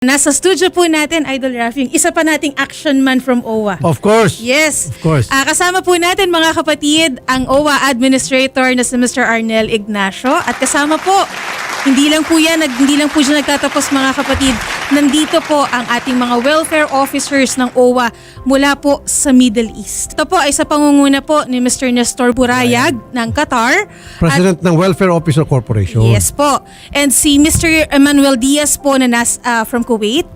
Nasa studio po natin, Idol Rafi, yung isa pa nating action man from OWA. Of course. Yes. Of course. Ah, kasama po natin mga kapatid ang OWA Administrator na si Mr. Arnel Ignacio at kasama po hindi lang po yan, nag, hindi lang po siya nagtatapos mga kapatid. Nandito po ang ating mga welfare officers ng OWA mula po sa Middle East. Ito po ay sa pangunguna po ni Mr. Nestor Burayag ng Qatar. At President ng Welfare Officer Corporation. Yes po. And si Mr. Emmanuel Diaz po na nas, ah, from Kuwait.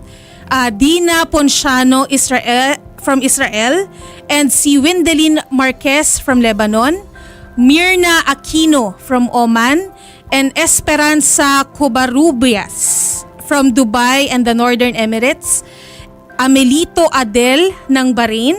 Ah, Dina Ponciano Israel, from Israel. And si Wendelin Marquez from Lebanon. Mirna Aquino from Oman. And Esperanza Covarrubias from Dubai and the Northern Emirates. Amelito Adel ng Bahrain.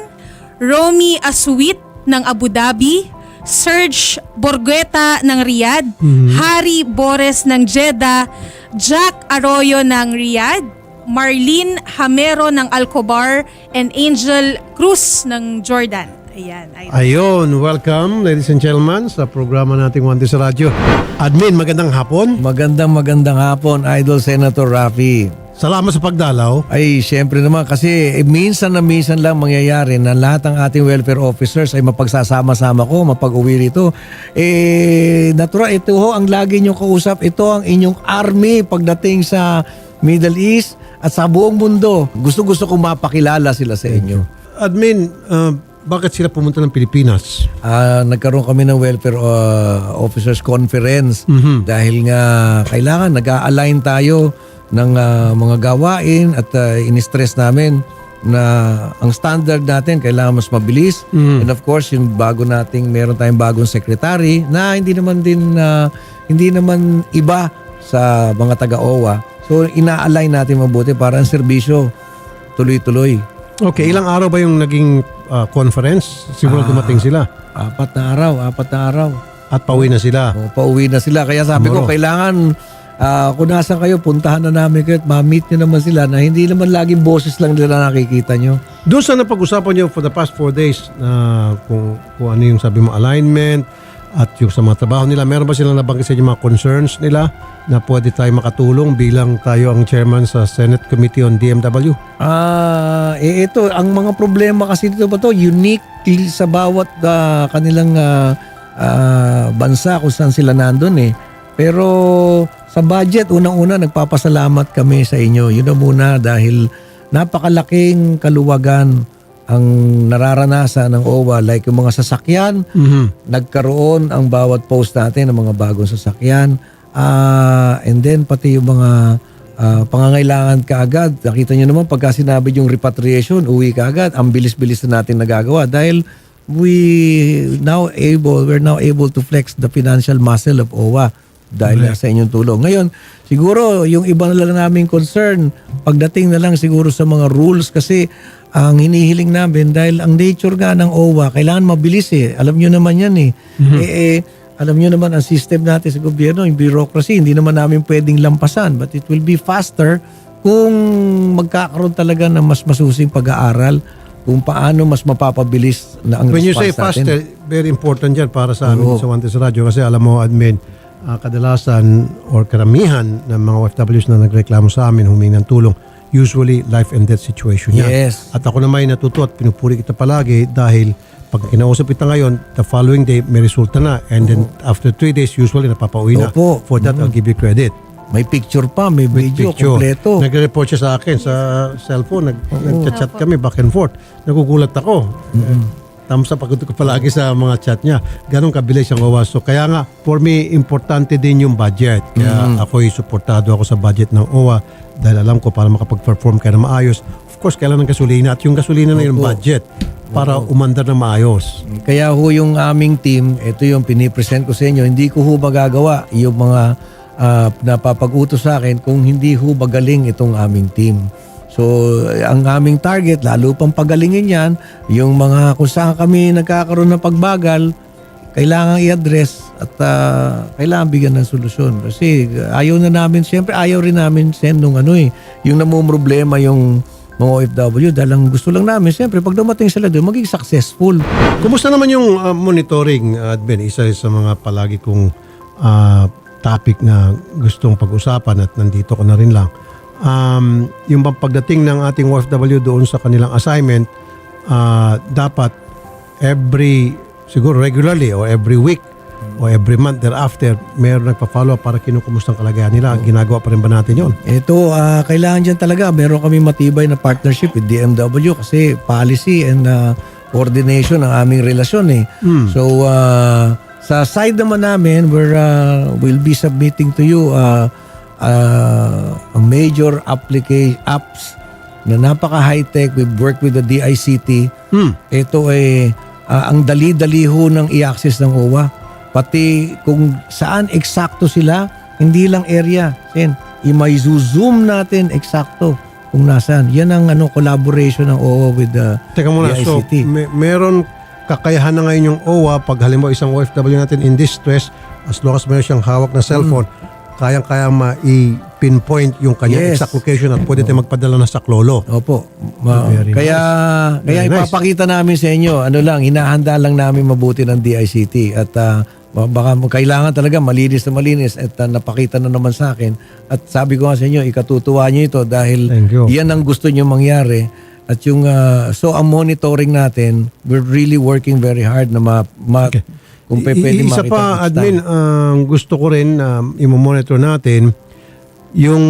Romy Asuit ng Abu Dhabi. Serge Borgueta ng Riyadh, Harry Bores ng Jeddah, Jack Arroyo ng Riyadh, Marlene Hamero ng Alcobar, and Angel Cruz ng Jordan. Ayan. ay- Ayun, welcome ladies and gentlemen sa programa nating One Day sa Radyo. Admin, magandang hapon. Magandang magandang hapon, Idol Senator Rafi. Salamat sa pagdalaw. Ay, siyempre naman kasi eh, minsan na minsan lang mangyayari na lahat ng ating welfare officers ay mapagsasama-sama ko, mapag-uwi rito. Eh, natural, ito ho ang lagi niyong kausap. Ito ang inyong army pagdating sa Middle East at sa buong mundo. Gusto-gusto kong mapakilala sila sa inyo. Admin, uh, bakit sila pumunta ng Pilipinas? Ah, nagkaroon kami ng welfare uh, officers conference. Dahil nga kailangan nag-align tayo ng ah, mga gawain at uh, in-stress namin na ang standard natin kailangan mas mabilis. And of course yung bago nating meron tayong bagong secretary na hindi naman din ah, hindi naman iba sa mga taga-OWA so ina-align natin mabuti para ang serbisyo tuloy-tuloy Okay, ilang araw ba yung naging uh, conference? Siguro Ah. dumating sila. apat na araw apat na araw At pauwi na sila. O, pauwi na sila. Kaya sabi ko, kailangan ah, kung nasan kayo, puntahan na namin kayo at ma-meet nyo naman sila na hindi naman laging boses lang nila nakikita nyo. Doon sa napag-usapan niyo for the past four days na kung, kung ano yung sabi mo alignment at yung sa mga trabaho nila, meron ba silang nabanggit sa inyo mga concerns nila na pwede tayo makatulong bilang tayo ang chairman sa Senate Committee on DMW? Ah, eh ito, ang mga problema kasi dito ba to unique sa bawat ah, kanilang ah, ah, bansa kung saan sila nandun eh. Pero sa budget, unang-una nagpapasalamat kami sa inyo. Yun na muna dahil napakalaking kaluwagan ang nararanasan ng OWA like yung mga sasakyan, nagkaroon ang bawat post natin ng mga bagong sasakyan. Ah, and then pati yung mga ah, pangangailangan kaagad. Nakita nyo naman pagka sinabi yung repatriation, uwi kaagad. Ang bilis-bilis na natin nagagawa dahil we now able, we're now able to flex the financial muscle of OWA dahil nga sa inyong tulong. Ngayon, siguro yung iba na lang namin concern, pagdating na lang siguro sa mga rules kasi ang hinihiling namin dahil ang nature nga ng OWA, kailangan mabilis eh. Alam nyo naman yan eh. Eh, eh, alam nyo naman ang system natin sa gobyerno, yung bureaucracy, hindi naman namin pwedeng lampasan but it will be faster kung magkakaroon talaga ng mas masusing pag-aaral kung paano mas mapapabilis na ang When you say response natin. faster, very important yan para sa amin Oo. sa Wanted sa Radyo kasi alam mo, admin, ah, kadalasan or karamihan ng mga OFWs na nagreklamo sa amin, humingi ng tulong, usually life and death situation yan. Yes. At ako naman ay natuto at pinupuri kita palagi dahil pag kinausap kita ngayon, the following day may resulta na and then after three days usually napapauwi na. Opo. For that, I'll give you credit. May picture pa, may video, Picture. kompleto. Nagre-report siya sa akin sa cellphone. Nag, Nag-chat kami back and forth. Nagugulat ako. Thumbs up ako ko palagi sa mga chat niya. Ganon kabilis ang owas. So kaya nga, for me, importante din yung budget. Kaya ako'y suportado ako sa budget ng OWA dahil alam ko para makapag-perform ka na maayos. Of course, kailangan ng gasolina at yung gasolina na yung Opo. budget para umandar na maayos. Kaya ho yung aming team, ito yung pinipresent ko sa inyo, hindi ko ho magagawa yung mga ah, napapag-utos sa akin kung hindi ho magaling itong aming team. So, ang aming target, lalo pang pagalingin yan, yung mga kung saan kami nagkakaroon ng pagbagal, kailangan i-address at ah, kailangan bigyan ng solusyon. Kasi ayaw na namin, siyempre ayaw rin namin send nung ano eh, yung namumroblema yung mga OFW dahil ang gusto lang namin, siyempre pag dumating sila doon, maging successful. Kumusta naman yung uh, monitoring, uh, Admin? Isa sa mga palagi kong uh, topic na gustong pag-usapan at nandito ko na rin lang. Um, yung bang pagdating ng ating OFW doon sa kanilang assignment, ah, dapat every, siguro regularly or every week o every month thereafter, mayroon nagpa-follow up para kinukumusta ang kalagayan nila. Ginagawa pa rin ba natin yon? Ito, ah, kailangan dyan talaga. Meron kami matibay na partnership with DMW kasi policy and ah, coordination ang aming relasyon eh. So, ah, sa side naman namin, we're, ah, we'll be submitting to you ah, ah, a major application apps na napaka high-tech. We've worked with the DICT. Hmm. Ito ay ah, ang dali-dali ho ng i-access ng OWA. Pati kung saan eksakto sila, hindi lang area. Sen, i-zoom natin eksakto kung nasaan. Yan ang ano collaboration ng OWA with the Teka muna, so DICT. may, meron kakayahan na ngayon yung OWA pag halimbawa isang OFW natin in distress, as long as meron siyang hawak na cellphone, kayang-kaya ma-pinpoint yung kanyang Yes. exact location at pwede tayo magpadala ng saklolo. Opo. Ma- Very kaya kaya Very nice. ipapakita namin sa inyo, ano lang, hinahanda lang namin mabuti ng DICT at ah, baka mo- kailangan talaga malinis na malinis at ah, napakita na naman sa akin. At sabi ko nga sa inyo, ikatutuwa nyo ito dahil Thank you. yan ang gusto nyo mangyari. At yung, ah, so ang monitoring natin, we're really working very hard na ma, ma kung pe, pwede Isa makita pa, next time. admin, ang gusto ko rin um, imo-monitor natin yung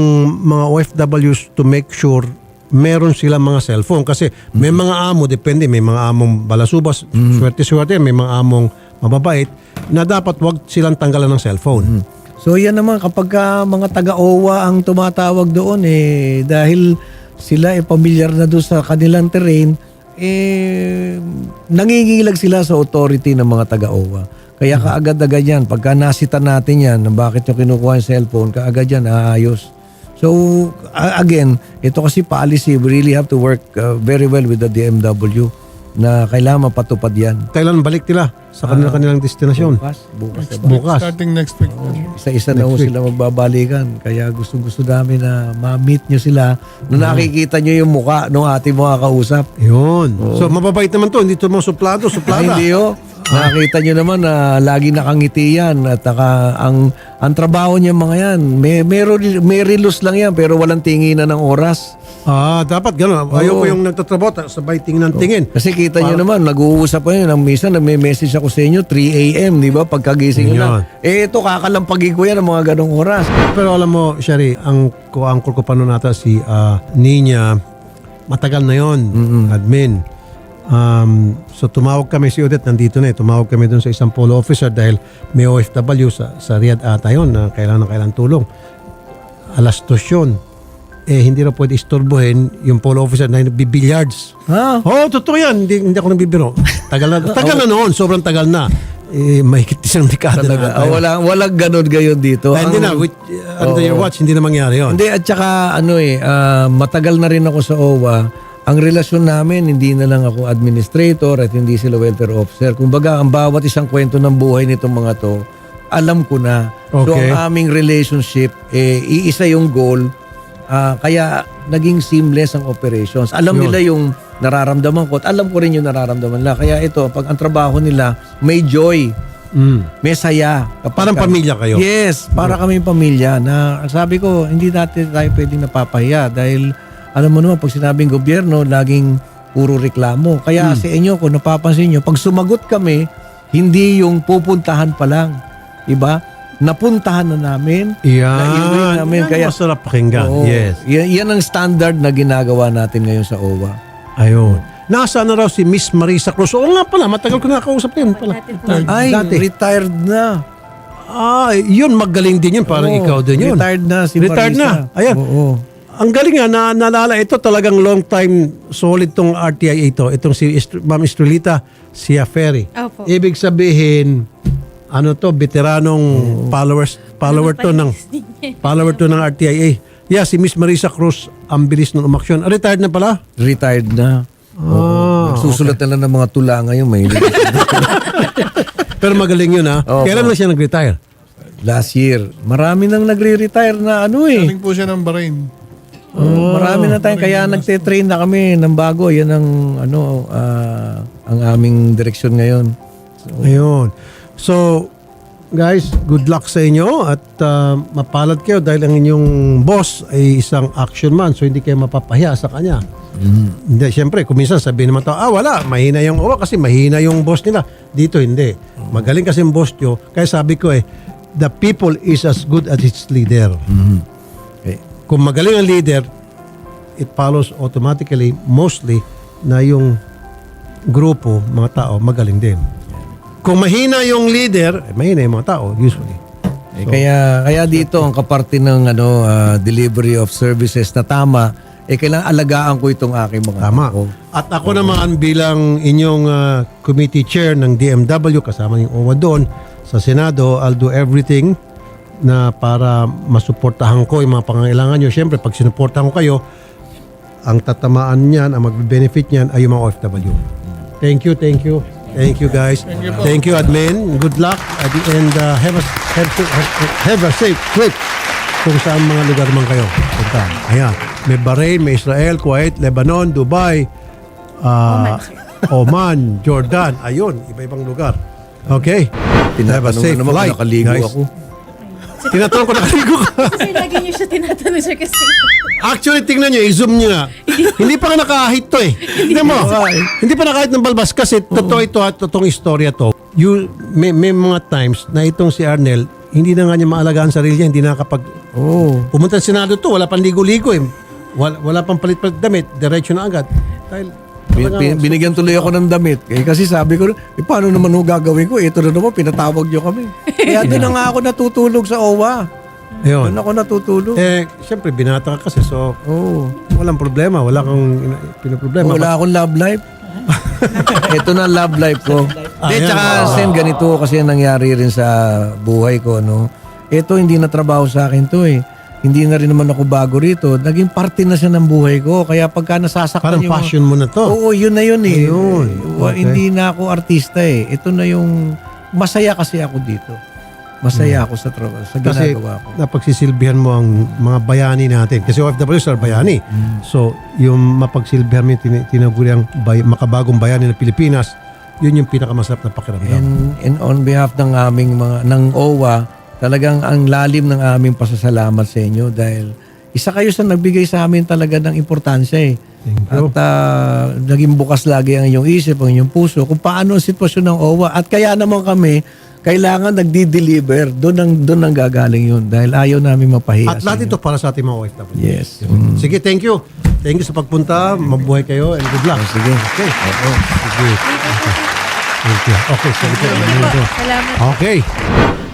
mga OFWs to make sure meron sila mga cellphone kasi may Mm-hmm. mga amo depende may mga among balasubas swerte-swerte may mga among mababait na dapat wag silang tanggalan ng cellphone So yan naman kapag ka mga taga-OWA ang tumatawag doon eh dahil sila eh pamilyar na doon sa kanilang terrain eh nangingilag sila sa authority ng mga taga-OWA. Kaya kaagad-agad yan, pagka nasita natin yan, na bakit nyo kinukuha yung cellphone, kaagad yan, aayos. So, again, ito kasi policy, we really have to work uh, very well with the DMW na kailangan mapatupad yan. kailan balik nila sa kanila kanilang destinasyon Bukas, bukas na ba? bukas Starting next week. Isa-isa na ho sila magbabalikan. Kaya gusto-gusto namin na ma-meet nyo sila na nakikita nyo yung muka ng ating mga kausap. yun so mababait naman to hindi to mga suplado Ay, suplada hindi ho. Nakita nyo naman na lagi nakangiti yan at saka ang ang trabaho niya mga yan, may, may, may relos lang yan pero walang tinginan ng oras. ah dapat gano'n ayoko yung nagtatrabaho ta- sabay tingin ng tingin Kasi kita nyo naman, nag-uusap pa yun. Ang minsan, nagme-message ako sa inyo, 3 a.m., di ba? Pagkagising Yun. lang. Eh, ito, kakalampagin ko yan ng mga ganong oras. Pero alam mo, Sherry, ang ko-angkol ko pa noon nata si ah, Nina, matagal na yon admin. Um, so tumawag kami si Odette, nandito na eh. Tumawag kami doon sa isang polo officer dahil may OFW sa, sa Riyadh ata yun na kailangan na kailangan tulong. Alas dos yun. Eh, hindi na pwede istorbohin yung polo officer na nagbibilliards. Ha? Oo, oh, totoo yan. Hindi, hindi ako nagbibiro. Tagal na, tagal na noon. Sobrang tagal na. Eh, mahigit isang dekada Talaga. na. Ah, walang, walang ganon gayon dito. Ah, hindi na. With, uh, under your Oo. watch, hindi na mangyari yun. Hindi, at saka ano eh, ah, matagal na rin ako sa OWA. Ang relasyon namin, hindi na lang ako administrator at hindi sila welfare officer. Kumbaga, ang bawat isang kwento ng buhay nitong mga to, alam ko na. So, Okay. ang aming relationship, eh, iisa yung goal. Ah, kaya, naging seamless ang operations. Alam Yun. nila yung nararamdaman ko at alam ko rin yung nararamdaman nila. Kaya ito, pag ang trabaho nila, may joy, Mm. may saya. Kapag Parang pamilya kayo. Yes, para kami pamilya na sabi ko, hindi natin tayo pwedeng napapahiya dahil alam mo naman pag sinabing gobyerno, laging puro reklamo. Kaya Hmm. sa inyo, kung napapansin nyo, pag sumagot kami, hindi yung pupuntahan pa lang. Iba? Napuntahan na namin. Yan. namin. Yan Kaya, masarap pakinggan. Oo. Yes. Yan, yan ang standard na ginagawa natin ngayon sa OWA. Ayun. Nasaan na raw si Miss Marisa Cruz? Oo nga pala, matagal ko nakakausap din pala. Ay, Dati. retired na. Ah, yun, magaling din yun. Parang Oo, ikaw din yun. Retired na si Retired Marisa. na. Ayan. Oo. Ang galing nga, na, naalala ito talagang long time solid tong RTI ito. Itong si Est- Ma'am Estrelita Sia Ferry. Opo. Ibig sabihin, ano to, veteranong followers, follower to ng follower to ng RTIA. Yeah, si Miss Marisa Cruz, ang bilis ng umaksyon. Ah, Retired na pala? Retired na. Ah, Susulat na lang ng mga tula ngayon. May Pero magaling yun ha. Opo. Kailan na siya nag-retire? last year. Marami nang nagre-retire na ano eh. Galing po siya ng Bahrain. Oh, marami na tayo kaya nagte-train na kami ng bago. Yan ang ano ah, ang aming direksyon ngayon. Ayun. So, guys, good luck sa inyo at uh, mapalad kayo dahil ang inyong boss ay isang action man so hindi kayo mapapahiya sa kanya. Hindi, siyempre, kung minsan sabihin naman tao, ah wala, mahina yung OWA kasi mahina yung boss nila. Dito hindi. Magaling kasi yung boss nyo. Kaya sabi ko eh, the people is as good as its leader. Okay. Kung magaling ang leader, it follows automatically, mostly, na yung grupo, mga tao, magaling din. Kung mahina yung leader, eh, mahina yung mga tao, usually. Eh, kaya kaya dito ang kaparte ng ano ah, delivery of services na tama eh kailangan alagaan ko itong aking mga Tama. tao. At ako naman bilang inyong ah, committee chair ng DMW, kasama yung OWA doon, sa Senado, I'll do everything na para masuportahan ko yung mga pangangailangan nyo. Siyempre, pag sinuportahan ko kayo, ang tatamaan niyan, ang magbe-benefit niyan ay yung mga OFW. Thank you, thank you. Thank you guys. Thank you, admin. Good luck at the end. uh, have, a, have, have, have a safe trip kung saan mga lugar man kayo. Punta. Ayan. May Bahrain, may Israel, Kuwait, Lebanon, Dubai, ah, Oman, Jordan. Ayun, iba-ibang lugar. Okay? Have a safe naman flight, nakaligo guys. ako. Tinatanong ko nakaligo ka. Kasi lagi niyo siya tinatanong, sir, kasi... Actually, tingnan nyo, i-zoom nyo nga. hindi pa nga nakahit to eh. Hindi mo. hindi pa nakahit ng balbas kasi totoo ito at totoong istorya to. You, may, may mga times na itong si Arnel, hindi na nga niya maalagaan sarili niya, hindi na kapag Oo. pumunta sa Senado to, wala pang ligo-ligo eh. Wala, wala pang palit-palit damit, diretso na agad. Dahil Bin- bin- binigyan tuloy ako ng damit. Eh, kasi sabi ko, eh, paano naman ho gagawin ko? Ito na naman, pinatawag niyo kami. Kaya doon na nga ako natutulog sa OWA. Ayun. Doon ako natutulog. Eh, siyempre, binata ka kasi. So, Oo. walang problema. Wala kang ina- pinoproblema. Wala akong love life. Ito na love life ko. Di, Ayan. tsaka Sen, ganito kasi ang nangyari rin sa buhay ko. No? Ito hindi na trabaho sa akin to eh. Hindi na rin naman ako bago rito. Naging parte na siya ng buhay ko. Kaya pagka nasasaktan Parang yung... passion mo na to. Oo, yun na yun eh. Ayun. Okay. Hindi na ako artista eh. Ito na yung... Masaya kasi ako dito. Masaya ako sa trabaho, sa Hmm. Kasi ginagawa ko. napagsisilbihan mo ang mga bayani natin. Kasi OFWs are bayani. Hmm. So, yung mapagsilbihan mo yung tin- tinaguri ang bay- makabagong bayani ng Pilipinas, yun yung pinakamasarap na pakiramdam. And, and on behalf ng aming mga ng OWA, talagang ang lalim ng aming pasasalamat sa inyo dahil isa kayo sa nagbigay sa amin talaga ng importansya eh. Thank you. At ah, naging bukas lagi ang inyong isip, ang inyong puso kung paano ang sitwasyon ng OWA. At kaya naman kami, kailangan nagdi-deliver. Doon ang, doon ang gagaling yun dahil ayaw namin mapahiya. At lahat ito para sa ating mga OFW. Yes. Mm. Sige, thank you. Thank you sa pagpunta. Mabuhay kayo and good luck. Sige. Okay. Sige. Thank you. Okay, sige po. Salamat. Okay.